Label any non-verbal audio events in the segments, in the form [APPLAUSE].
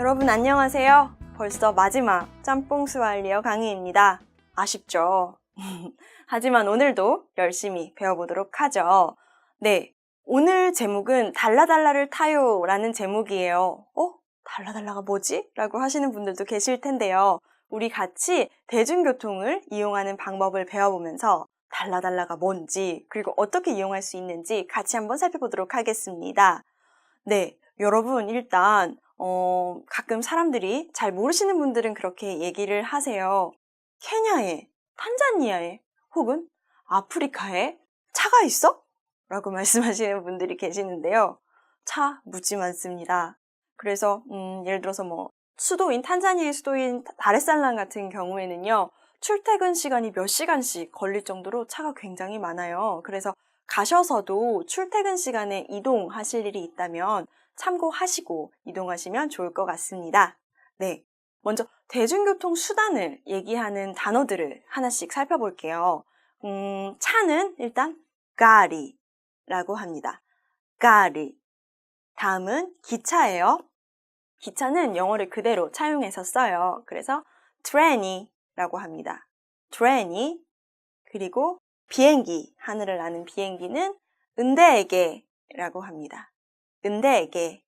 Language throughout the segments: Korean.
여러분 안녕하세요. 벌써 마지막 짬뽕 스왈리어 강의입니다. 아쉽죠? [LAUGHS] 하지만 오늘도 열심히 배워보도록 하죠. 네. 오늘 제목은 달라달라를 타요 라는 제목이에요. 어? 달라달라가 뭐지? 라고 하시는 분들도 계실 텐데요. 우리 같이 대중교통을 이용하는 방법을 배워보면서 달라달라가 뭔지 그리고 어떻게 이용할 수 있는지 같이 한번 살펴보도록 하겠습니다. 네. 여러분 일단 어, 가끔 사람들이 잘 모르시는 분들은 그렇게 얘기를 하세요. 케냐에, 탄자니아에, 혹은 아프리카에 차가 있어? 라고 [LAUGHS] 말씀하시는 분들이 계시는데요. 차 무지 많습니다. 그래서 음, 예를 들어서 뭐 수도인 탄자니아의 수도인 다레살람 같은 경우에는요. 출퇴근 시간이 몇 시간씩 걸릴 정도로 차가 굉장히 많아요. 그래서 가셔서도 출퇴근 시간에 이동하실 일이 있다면 참고하시고 이동하시면 좋을 것 같습니다. 네. 먼저 대중교통 수단을 얘기하는 단어들을 하나씩 살펴볼게요. 음, 차는 일단 가리라고 합니다. 가리. 다음은 기차예요. 기차는 영어를 그대로 차용해서 써요. 그래서 트레니라고 합니다. 트레니. 그리고 비행기, 하늘을 나는 비행기는 은대에게라고 합니다. 은대에게.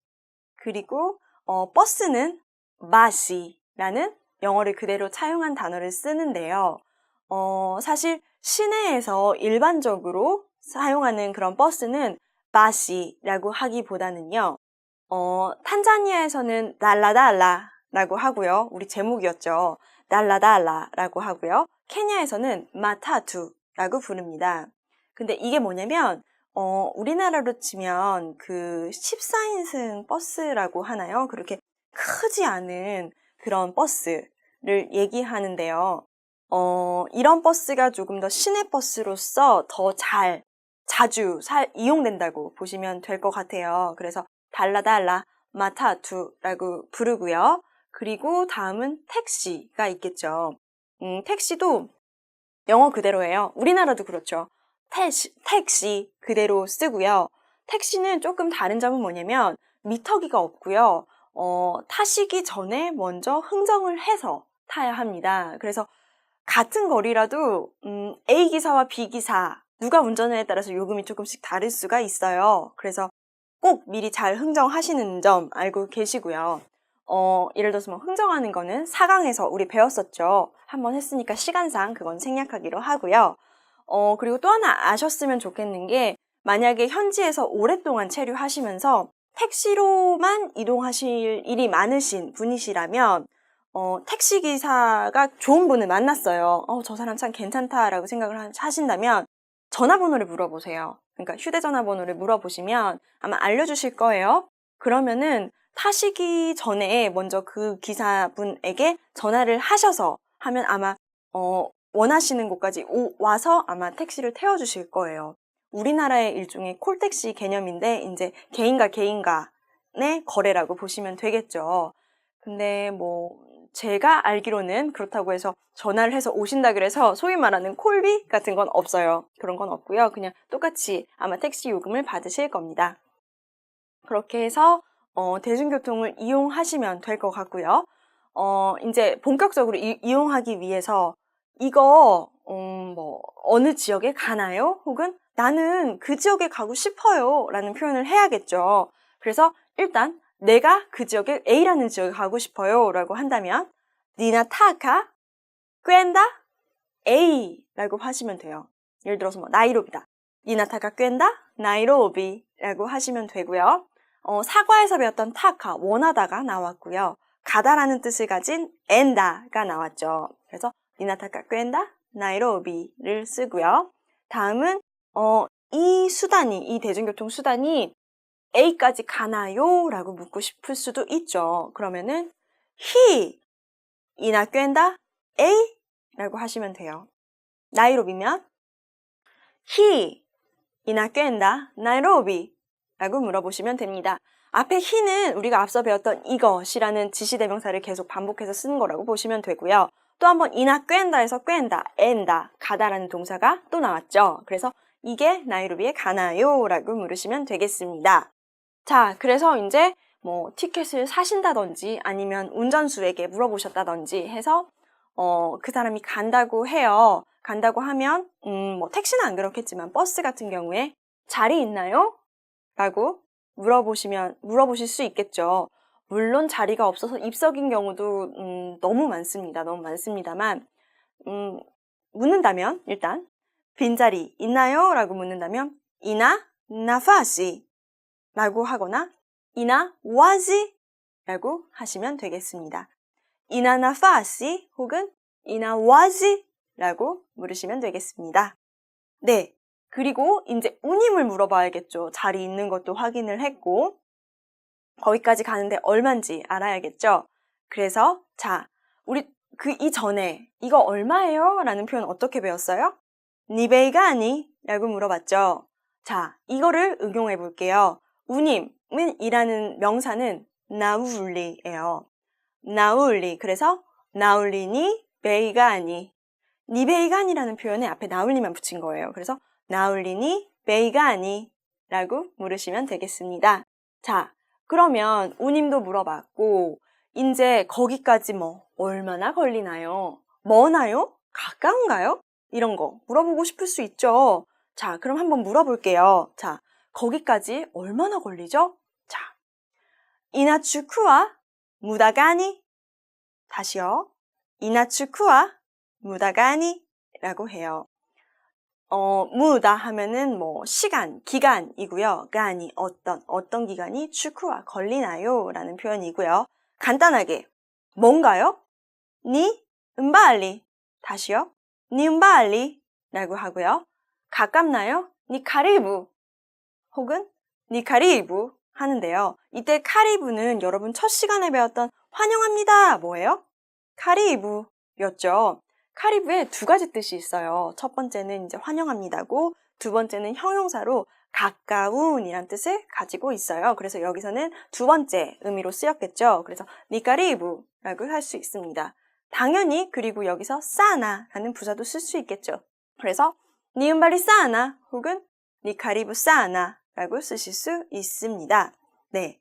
그리고 어, 버스는 마시라는 영어를 그대로 차용한 단어를 쓰는데요. 어, 사실 시내에서 일반적으로 사용하는 그런 버스는 마시라고 하기보다는요. 어, 탄자니아에서는 날라달라라고 하고요. 우리 제목이었죠. 날라달라라고 하고요. 케냐에서는 마타투 라고 부릅니다. 근데 이게 뭐냐면 어, 우리나라로 치면 그 14인승 버스라고 하나요? 그렇게 크지 않은 그런 버스를 얘기하는데요. 어, 이런 버스가 조금 더 시내 버스로서 더 잘, 자주 사, 이용된다고 보시면 될 것 같아요. 그래서 달라달라, 마타투라고 부르고요. 그리고 다음은 택시가 있겠죠. 음, 택시도 영어 그대로예요. 우리나라도 그렇죠. 택시, 택시 그대로 쓰고요. 택시는 조금 다른 점은 뭐냐면 미터기가 없고요. 어, 타시기 전에 먼저 흥정을 해서 타야 합니다. 그래서 같은 거리라도 음, A 기사와 B 기사 누가 운전하에 따라서 요금이 조금씩 다를 수가 있어요. 그래서 꼭 미리 잘 흥정하시는 점 알고 계시고요. 어, 예를 들어서 뭐 흥정하는 거는 4강에서 우리 배웠었죠. 한번 했으니까 시간상 그건 생략하기로 하고요. 어, 그리고 또 하나 아셨으면 좋겠는 게 만약에 현지에서 오랫동안 체류하시면서 택시로만 이동하실 일이 많으신 분이시라면 어, 택시 기사가 좋은 분을 만났어요. 어, 저 사람 참 괜찮다라고 생각을 하신다면 전화번호를 물어보세요. 그러니까 휴대전화번호를 물어보시면 아마 알려주실 거예요. 그러면은 타시기 전에 먼저 그 기사분에게 전화를 하셔서 하면 아마 어, 원하시는 곳까지 오, 와서 아마 택시를 태워주실 거예요. 우리나라의 일종의 콜택시 개념인데 이제 개인과 개인간의 거래라고 보시면 되겠죠. 근데 뭐 제가 알기로는 그렇다고 해서 전화를 해서 오신다 그래서 소위 말하는 콜비 같은 건 없어요. 그런 건 없고요. 그냥 똑같이 아마 택시 요금을 받으실 겁니다. 그렇게 해서 어, 대중교통을 이용하시면 될 것 같고요. 어, 이제 본격적으로 이, 이용하기 위해서 이거 음, 뭐 어느 지역에 가나요? 혹은 나는 그 지역에 가고 싶어요 라는 표현을 해야겠죠. 그래서 일단 내가 그 지역에 A라는 지역에 가고 싶어요 라고 한다면 니나 타카 꿰다 A 라고 하시면 돼요. 예를 들어서 뭐 나이로비다. 니나 타카 꿰다 나이로비 라고 하시면 되고요. 어, 사과에서 배웠던 타카 원하다가 나왔고요. 가다라는 뜻을 가진 엔다가 나왔죠. 그래서 니나타카 꿰다 나이로비를 쓰고요. 다음은 어, 이 수단이 이 대중교통 수단이 A까지 가나요? 라고 묻고 싶을 수도 있죠. 그러면은 he 이나 꿰다 A 라고 하시면 돼요. 나이로비면 he 이나 꿰다 나이로비 라고 물어보시면 됩니다. 앞에 he는 우리가 앞서 배웠던 이것이라는 지시대명사를 계속 반복해서 쓰는 거라고 보시면 되고요. 또 한번 이나 꿰다에서 꿰다, 엔다, 가다라는 동사가 또 나왔죠. 그래서 이게 나이로비에 가나요? 라고 물으시면 되겠습니다. 자, 그래서 이제 뭐 티켓을 사신다든지 아니면 운전수에게 물어보셨다든지 해서 어, 그 사람이 간다고 해요. 간다고 하면 음, 뭐 택시는 안 그렇겠지만 버스 같은 경우에 자리 있나요? 라고 물어보시면 물어보실 수 있겠죠. 물론 자리가 없어서 입석인 경우도 음, 너무 많습니다. 너무 많습니다만 음, 묻는다면 일단 빈자리 있나요? 라고 묻는다면 이나 나파시 라고 하거나 이나 와지 라고 하시면 되겠습니다. 이나 나파시 혹은 이나 와지 라고 물으시면 되겠습니다. 네. 그리고 이제 운임을 물어봐야겠죠. 자리 있는 것도 확인을 했고 거기까지 가는데 얼마인지 알아야겠죠. 그래서 자, 우리 그 이전에 이거 얼마예요? 라는 표현 어떻게 배웠어요? 니베이가 아니? 라고 물어봤죠. 자, 이거를 응용해 볼게요. 우님은 이라는 명사는 나울리예요. 나울리. 그래서 나울리니 베이가 아니. 니베이가 아니라는 표현에 앞에 나울리만 붙인 거예요. 그래서 나울리니 베이가 아니 라고 물으시면 되겠습니다. 자, 그러면 우님도 물어봤고 이제 거기까지 뭐 얼마나 걸리나요? 머나요? 가까운가요? 이런 거 물어보고 싶을 수 있죠. 자, 그럼 한번 물어볼게요. 자, 거기까지 얼마나 걸리죠? 자, 이나추쿠와 무다가니 다시요. 이나추쿠와 무다가니 라고 해요. 어, 무다 하면은 뭐 시간, 기간이고요. 가니 어떤 어떤 기간이 추쿠와 걸리나요? 라는 표현이고요. 간단하게 뭔가요? 니 음바알리 다시요. 니 음바알리 라고 하고요. 가깝나요? 니 카리브 혹은 니 카리브 하는데요. 이때 카리브는 여러분 첫 시간에 배웠던 환영합니다 뭐예요? 카리브였죠. 카리브에 두 가지 뜻이 있어요. 첫 번째는 이제 환영합니다고, 두 번째는 형용사로 가까운이란 뜻을 가지고 있어요. 그래서 여기서는 두 번째 의미로 쓰였겠죠. 그래서 니카리브라고 할 수 있습니다. 당연히 그리고 여기서 싸나라는 부사도 쓸 수 있겠죠. 그래서 니은발이 싸나 혹은 니카리브 싸나라고 쓰실 수 있습니다. 네.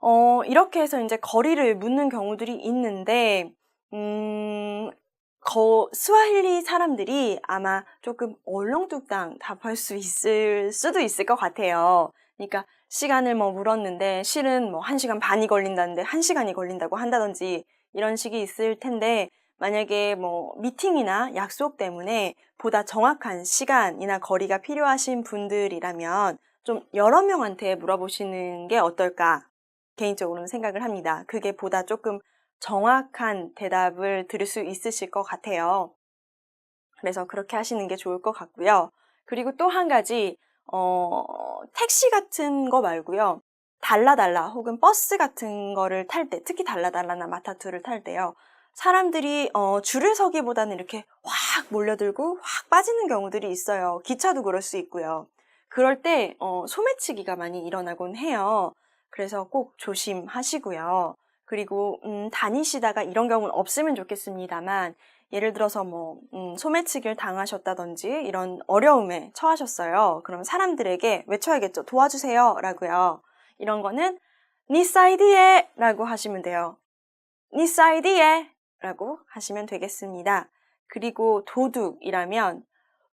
어, 이렇게 해서 이제 거리를 묻는 경우들이 있는데, 음, 거, 스와힐리 사람들이 아마 조금 얼렁뚱땅 답할 수 있을 수도 있을 것 같아요. 그러니까 시간을 뭐 물었는데 실은 뭐한 시간 반이 걸린다는데 한 시간이 걸린다고 한다든지 이런 식이 있을 텐데 만약에 뭐 미팅이나 약속 때문에 보다 정확한 시간이나 거리가 필요하신 분들이라면 좀 여러 명한테 물어보시는 게 어떨까 개인적으로는 생각을 합니다. 그게 보다 조금 정확한 대답을 들을 수 있으실 것 같아요. 그래서 그렇게 하시는 게 좋을 것 같고요. 그리고 또 한 가지, 어, 택시 같은 거 말고요. 달라달라 혹은 버스 같은 거를 탈 때, 특히 달라달라나 마타투를 탈 때요. 사람들이 어, 줄을 서기보다는 이렇게 확 몰려들고 확 빠지는 경우들이 있어요. 기차도 그럴 수 있고요. 그럴 때 어, 소매치기가 많이 일어나곤 해요. 그래서 꼭 조심하시고요. 그리고 음, 다니시다가 이런 경우는 없으면 좋겠습니다만 예를 들어서 뭐 음, 소매치기를 당하셨다든지 이런 어려움에 처하셨어요. 그럼 사람들에게 외쳐야겠죠. 도와주세요라고요. 이런 거는 니 사이드에 라고 하시면 돼요. 니 사이드에 라고 하시면 되겠습니다. 그리고 도둑이라면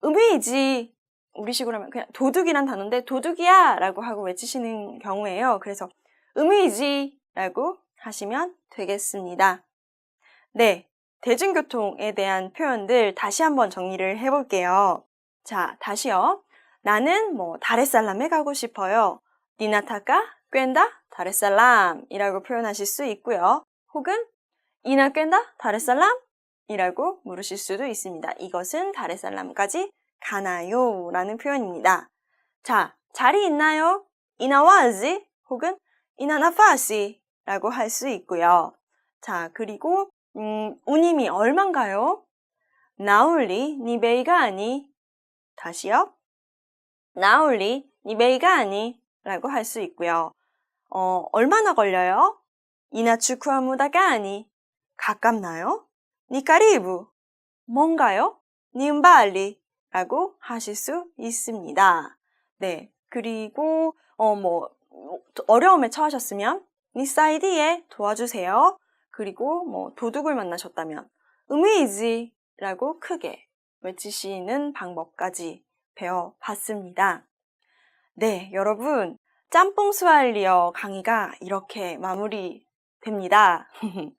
음이지 우리식으로 하면 그냥 도둑이란 단어인데 도둑이야 라고 하고 외치시는 경우에요. 그래서 음이지 라고 하시면 되겠습니다. 네. 대중교통에 대한 표현들 다시 한번 정리를 해볼게요. 자, 다시요. 나는 뭐 다레살람에 가고 싶어요. 니나타까 꽹다 다레살람 이라고 표현하실 수 있고요. 혹은 이나 꽹다 다레살람 이라고 물으실 수도 있습니다. 이것은 다레살람까지 가나요? 라는 표현입니다. 자, 자리 있나요? 이나와지 혹은 이나나파시 라고 할 수 있고요. 자, 그리고 음, 운임이 얼만가요? 나올리 니베이가 아니 다시요. 나올리 니베이가 아니 라고 할 수 있고요. 어, 얼마나 걸려요? 이나추쿠아무다가 아니 가깝나요? 니카리브 뭔가요? 니음바알리 라고 하실 수 있습니다. 네. 그리고 어, 뭐 어려움에 처하셨으면 니사이디에 도와주세요. 그리고 뭐 도둑을 만나셨다면 음이지 라고 크게 외치시는 방법까지 배워봤습니다. 네, 여러분. 짬뽕 스왈리어 강의가 이렇게 마무리됩니다. [LAUGHS]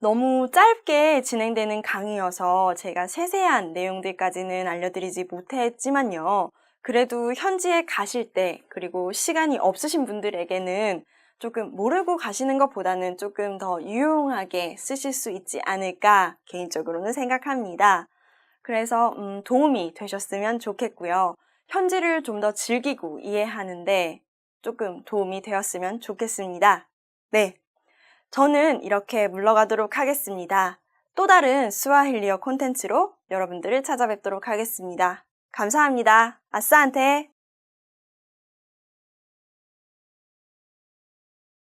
너무 짧게 진행되는 강의여서 제가 세세한 내용들까지는 알려드리지 못했지만요. 그래도 현지에 가실 때, 그리고 시간이 없으신 분들에게는 조금 모르고 가시는 것보다는 조금 더 유용하게 쓰실 수 있지 않을까 개인적으로는 생각합니다. 그래서 음, 도움이 되셨으면 좋겠고요. 현지를 좀 더 즐기고 이해하는데 조금 도움이 되었으면 좋겠습니다. 네. 저는 이렇게 물러가도록 하겠습니다. 또 다른 스와힐리어 콘텐츠로 여러분들을 찾아뵙도록 하겠습니다. 감사합니다. 아싸한테!